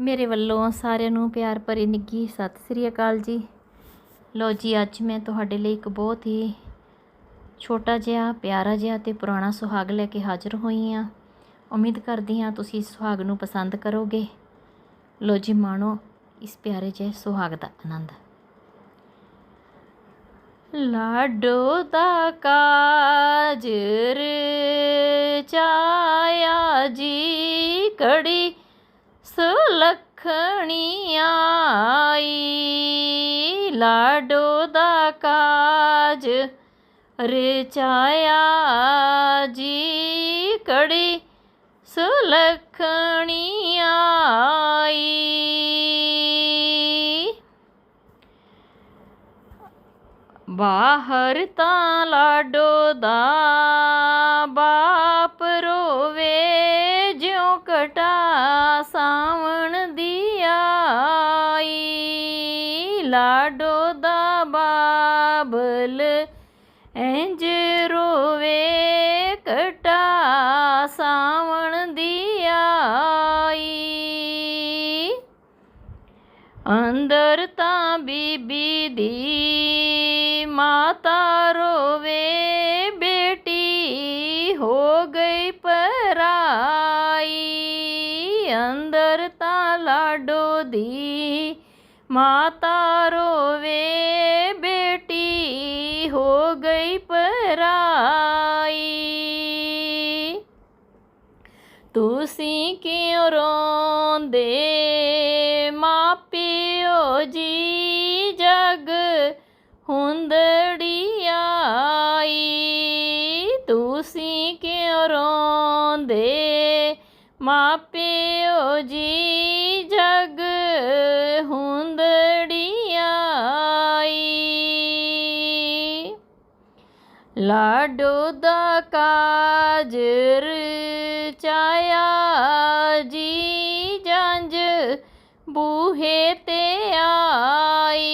ਮੇਰੇ ਵੱਲੋਂ ਸਾਰਿਆਂ ਨੂੰ ਪਿਆਰ ਭਰੀ ਨਿੱਘੀ ਸਤਿ ਸ੍ਰੀ ਅਕਾਲ ਜੀ। ਲੋ ਜੀ, ਅੱਜ ਮੈਂ ਤੁਹਾਡੇ ਲਈ ਇੱਕ ਬਹੁਤ ਹੀ ਛੋਟਾ ਜਿਹਾ, ਪਿਆਰਾ ਜਿਹਾ ਤੇ ਪੁਰਾਣਾ ਸੁਹਾਗ ਲੈ ਕੇ ਹਾਜ਼ਰ ਹੋਈ ਹਾਂ। ਉਮੀਦ ਕਰਦੀ ਹਾਂ ਤੁਸੀਂ ਇਸ ਸੁਹਾਗ ਨੂੰ ਪਸੰਦ ਕਰੋਗੇ। ਲੋ ਜੀ, ਮਾਣੋ ਇਸ ਪਿਆਰੇ ਜਿਹੇ ਸੁਹਾਗ ਦਾ ਆਨੰਦ। ਲਾਡੋ ਦਾ ਕਾਜਰ ਚਾਇਆ ਜੀ ਕੜੀ ਸੁਲਖਣੀ ਆਈ। ਲਾਡੋ ਦਾ ਕਾਜ ਰਚਾਇਆ ਜੀ। ਕੜੀ ਸੁਲਖਣੀ ਆਈ। ਬਾਹਰ ਤਾਂ ਲਾਡੋ ਦਾ ਆਈ ਲਾਡੋ ਦਾ ਬਾਬਲ ਇੰਜ ਰੋਵੇ ਕਟਾ ਸਾਵਣ ਦੀ ਆਈ। ਅੰਦਰ ਤਾਂ ਬੀਬੀ ਦੀ ਮਾਤਾ ਰੋਵੇ, ਬੇਟੀ ਹੋ ਗਈ ਪਰਾਈ। ਅੰਦਰ ਤਾਂ ਲਾਡੋ ਦੀ ਮਾਤਾ ਰੋਵੇ, ਬੇਟੀ ਹੋ ਗਈ ਪਰਾਈ। ਤੁਸੀਂ ਕਿਉਂ ਰੋਂਦੇ? ਮਾਪਿਓ ਜੀ ਜਗ ਹੁੰਦੜੀ ਆਈ। ਤੁਸੀਂ ਕਿਉਂ ਰੋਂਦੇ? ਮਾਪਿਓ ਜੀ ਜਗ ਹੁੰਦੜੀ ਆਈ। ਲਾਡੋ ਦਾ ਕਾਜਰ ਚਾਇਆ ਜੀ ਜੰਜ ਬੂਹੇ ਤੇ ਆਈ।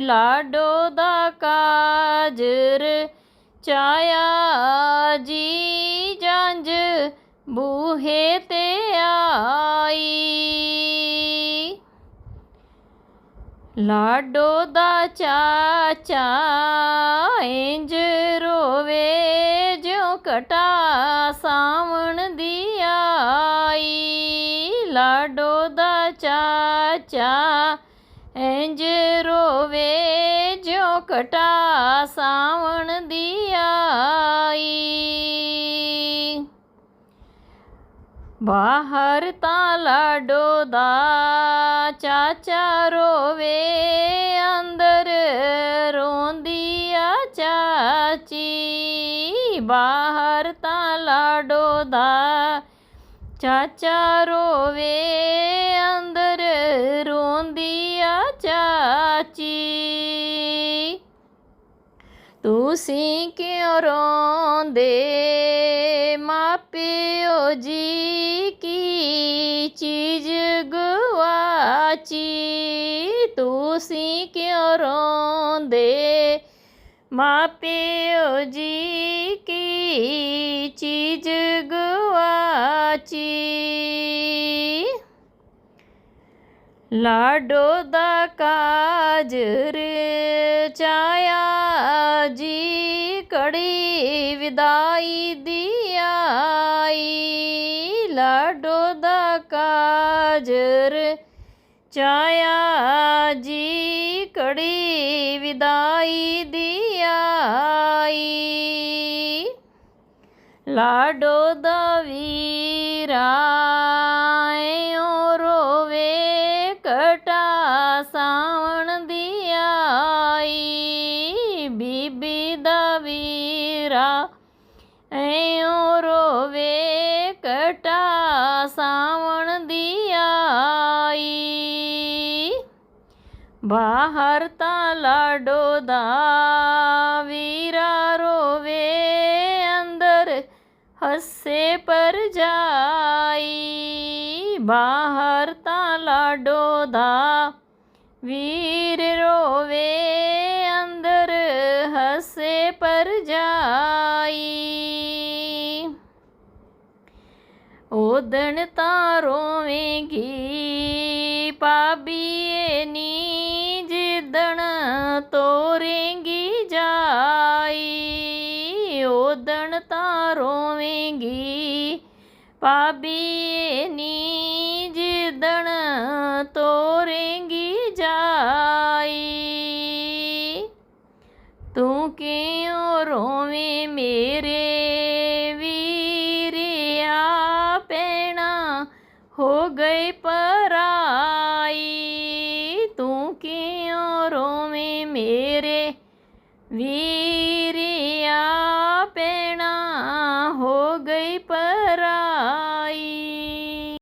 ਲਾਡੋ ਦਾ ਕਾਜਰ ਚਾਇਆ ਜੀ ਜੰਜ ਬੂਹੇ ਤੇ ਆਈ। ਲਾਡੋ ਦਾ ਚਾਚਾ ਇੰਜ ਰੋਵੇ, ਜਿਉ ਕਟਾ ਸਾਵਣ ਦੀ ਆਈ। ਲਾਡੋ ਦਾ ਚਾਚਾ ਇੰਜ ਰੋਵੇ, ਜਿਉ ਕਟਾ ਸਾਵਣ ਦੀ ਆਈ। ਬਾਹਰ ਤਾਂ ਲਾਡੋ ਦਾ ਚਾਚਾ ਰੋਵੇ, ਅੰਦਰ ਰੋਂਦੀ ਆ ਚਾਚੀ। ਬਾਹਰ ਤਾਂ ਲਾਡੋ ਦਾ ਚਾਚਾ ਰੋਵੇ, ਅੰਦਰ ਰੋਂਦੀ ਆ ਚਾਚੀ। ਤੁਸੀਂ ਕਿਉਂ ਰੋਂਦੇ? ਮਾਪਿਓ ਜੀ ਕੀ ਚੀਜ਼ ਗਵਾਚੀ ਤੁਸੀਂ ਕਿਉਂ ਰੋਂਦੇ? ਮਾਪਿਓ ਜੀ ਕੀ ਚੀਜ਼ ਗਵਾਚੀ ਲਾਡੋ ਦਾ ਕਾਜਰ ਚਾਇਆ ਜੀ ਕੜੀ ਵਿਦਾਈ ਦੀ ਕਾਜਰ ਚਾਇਆ ਜੀ ਕੜੀ ਵਿਦਾਈ ਦੀ ਆਈ। ਲਾਡੋ ਦਾ ਵੀਰਾ ਓ ਰੋਵੇ ਕਟਾ ਸਾਵਣ ਦੀ ਆਈ। ਬੀਬੀ ਦਾ ਵੀਰਾ ਓ ਰੋਵੇ ਕਟਾ ਸਾਵਣ ਬਾਹਰ ਤਾਂ ਲਾਡੋ ਦਾ ਵੀਰਾ ਰੋਵੇ, ਅੰਦਰ ਹੱਸੇ ਪਰ ਜਾਈ। ਬਾਹਰ ਤਾਂ ਲਾਡੋ ਦਾ ਵੀਰ ਰੋਵੇ, ਅੰਦਰ ਹੱਸੇ ਪਰ ਜਾਈ। ਉਦਣ ਤਾਂ ਰੋਵੇਂਗੀ ਪਾਬੀਏ ਨੀ ਰੋਵੇਂਗੀ ਪਾਬੀਏ ਨੀ ਜਿੱਦਣ ਤੋਰੇਂਗੀ ਜਾਈ। ਤੂੰ ਕਿਉਂ ਰੋਵੇਂ ਮੇਰੇ ਵੀਰਿਆ? ਪੈਣਾ ਹੋ ਗਈ ਪਰਾਈ। ਤੂੰ ਕਿਉਂ ਰੋਵੇਂ ਮੇਰੇ ਵੀ